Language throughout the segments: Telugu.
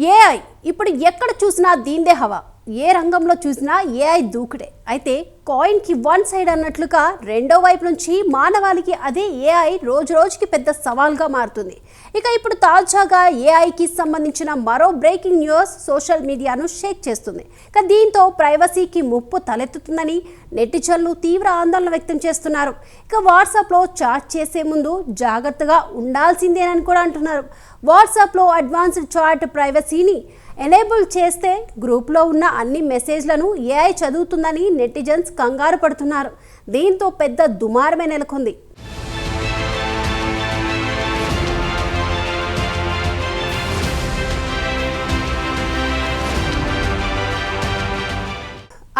ఏఐ ఇప్పుడు ఎక్కడ చూసినా దీందే హవా? ఏ రంగంలో చూసినా ఏఐ దూకుడే. అయితే కాయిన్కి వన్ సైడ్ అన్నట్లుగా రెండో వైపు నుంచి మానవాళికి అదే ఏఐ రోజు రోజుకి పెద్ద సవాల్గా మారుతుంది. ఇక ఇప్పుడు తాజాగా ఏఐకి సంబంధించిన మరో బ్రేకింగ్ న్యూస్ సోషల్ మీడియాను షేక్ చేస్తుంది. ఇక దీంతో ప్రైవసీకి ముప్పు తలెత్తుతుందని నెటిజన్లు తీవ్ర ఆందోళన వ్యక్తం చేస్తున్నారు. ఇక వాట్సాప్లో చాట్ చేసే ముందు జాగ్రత్తగా ఉండాల్సిందేనని కూడా అంటున్నారు. వాట్సాప్లో అడ్వాన్స్డ్ చాట్ ప్రైవసీని ఎనేబుల్ చేస్తే గ్రూప్లో ఉన్న అన్ని మెసేజ్లను ఏఐ చదువుతుందని నెటిజన్స్ కంగారు పడుతున్నారు. దీంతో పెద్ద దుమారమే నెలకొంది.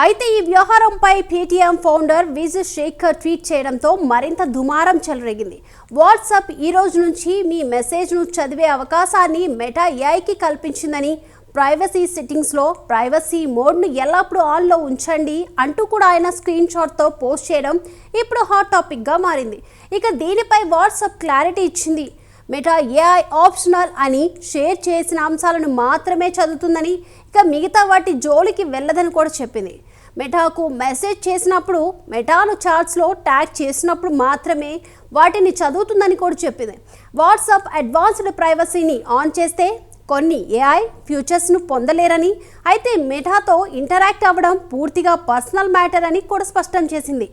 అయితే ఈ వ్యవహారంపై Paytm founder Vijay Shekhar tweet చేయడంతో మరింత దుమారం చెలరేగింది. వాట్సాప్ ఈ రోజు నుంచి మీ మెసేజ్ను చదివే అవకాశాన్ని మెటా ఏఐకి కల్పించిందని ప్రైవసీ సెట్టింగ్స్లో ప్రైవసీ మోడ్ను ఎల్లప్పుడూ ఆన్లో ఉంచండి అంటూ కూడా ఆయన స్క్రీన్ షాట్తో పోస్ట్ చేయడం ఇప్పుడు హాట్ టాపిక్గా మారింది. ఇక దీనిపై వాట్సాప్ క్లారిటీ ఇచ్చింది. మెటా ఏఐ ఆప్షనల్ అని షేర్ చేసిన అంశాలను మాత్రమే చదువుతుందని ఇక మిగతా వాటి జోలికి వెళ్ళదని కూడా చెప్పింది. మెటాకు మెసేజ్ చేసినప్పుడు మెటాను చార్ట్స్లో ట్యాగ్ చేసినప్పుడు మాత్రమే వాటిని చదువుతుందని కూడా చెప్పింది. వాట్సాప్ అడ్వాన్స్డ్ ప్రైవసీని ఆన్ చేస్తే కొన్ని ఏఐ ఫ్యూచర్స్ను పొందలేరని అయితే మెటాతో ఇంటరాక్ట్ అవ్వడం పూర్తిగా పర్సనల్ మ్యాటర్ అని కూడా స్పష్టం చేసింది.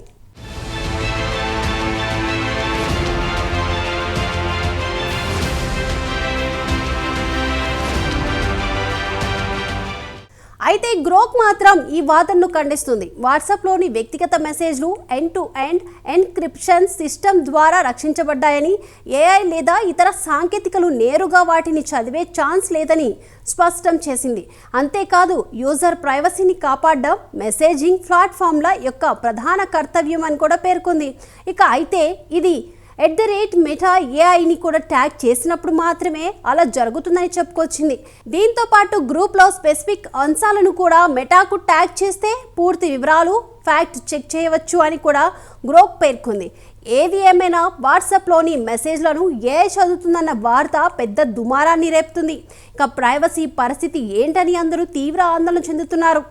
అయితే గ్రోక్ మాత్రం ఈ వాదనను ఖండిస్తుంది. వాట్సాప్లోని వ్యక్తిగత మెసేజ్లు end to end encryption system ద్వారా రక్షించబడ్డాయని ఏఐ లేదా ఇతర సాంకేతికలు నేరుగా వాటిని చదివే ఛాన్స్ లేదని స్పష్టం చేసింది. అంతేకాదు యూజర్ ప్రైవసీని కాపాడడం మెసేజింగ్ ప్లాట్ఫామ్ల యొక్క ప్రధాన కర్తవ్యం అని కూడా పేర్కొంది. ఇక అయితే ఇది ఎట్ ద రేట్ మెటా ఏఐని కూడా ట్యాగ్ చేసినప్పుడు మాత్రమే అలా జరుగుతుందని చెప్పుకొచ్చింది. దీంతో పాటు గ్రూప్లో స్పెసిఫిక్ అంశాలను కూడా మెటాకు ట్యాగ్ చేస్తే పూర్తి వివరాలు ఫ్యాక్ట్ చెక్ చేయవచ్చు అని కూడా గ్రోక్ పేర్కొంది. ఏది ఏమైనా వాట్సాప్లోని మెసేజ్లను ఏ చదువుతుందన్న వార్త పెద్ద దుమారాన్ని రేపుతుంది. ఇక ప్రైవసీ పరిస్థితి ఏంటని అందరూ తీవ్ర ఆందోళన చెందుతున్నారు.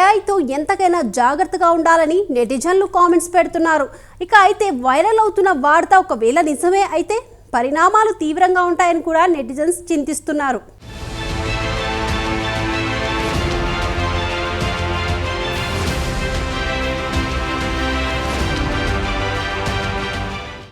ఏఐతో ఎంతకైనా జాగ్రత్తగా ఉండాలని నెటిజన్లు కామెంట్స్ పెడుతున్నారు. ఇక అయితే వైరల్ అవుతున్న వార్త ఒకవేళ నిజమే అయితే పరిణామాలు తీవ్రంగా ఉంటాయని కూడా నెటిజన్స్ చింతిస్తున్నారు.